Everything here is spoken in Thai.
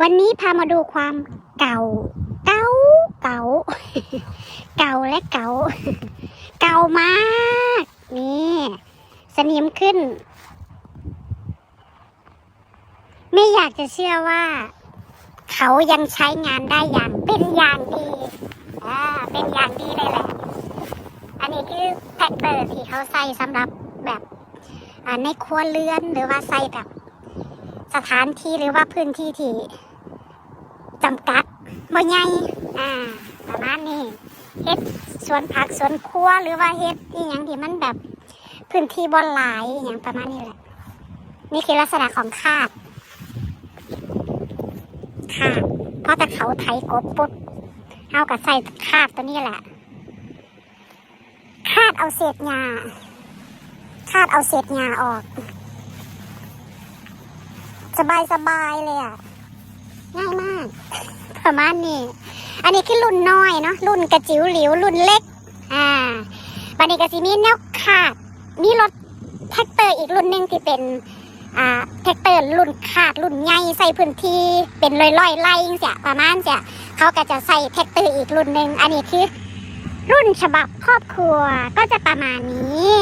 วันนี้พามาดูความเก่า เก่า เก่า เก่าและเก่า เก่ามาก นี่สนิมขึ้น ไม่อยากจะเชื่อว่า เขายังใช้งานได้อย่างเป็นอย่างดี อ่า เป็นอย่างดีเลยแหละ อันนี้คือแท็กเตอร์ที่เขาใส่สำหรับแบบในครัวเรือนหรือว่าใส่แบบสถานที่หรือว่าพื้นที่ที่ จำกัดบ่ใหญ่อ่าประมาณนี้เฮ็ดสวนผักสวนครัวหรือว่าเฮ็ดอีหยังที่มันแบบพื้นที่บ่หลายอย่างประมาณนี้แหละ นี่คือลักษณะของคาดคาดเพราะแต่เขาไถกบปุ๊บเอากับใส่คาดตัวนี้แหละคาดเอาเศษหญ้าคาดเอาเศษหญ้าออก สบายสบายเลยอะง่ายมาก ประมาณนี้ อันนี้คือรุ่นน้อยเนาะรุ่นกระจิ๋วหลิวรุ่นเล็ก อ่าบันนี้ก็สิมีแนวขาด มีรถแท็กเตอร์อีกรุ่นหนึ่งที่เป็นอ่าแท็กเตอร์รุ่นขาดรุ่นใหญ่ใส่พื้นที่เป็นลอยๆไล่เสียประมาณเสียเขาก็จะใส่แท็กเตอร์อีกรุ่นหนึ่งอันนี้คือรุ่นฉบับครอบครัวก็จะประมาณนี้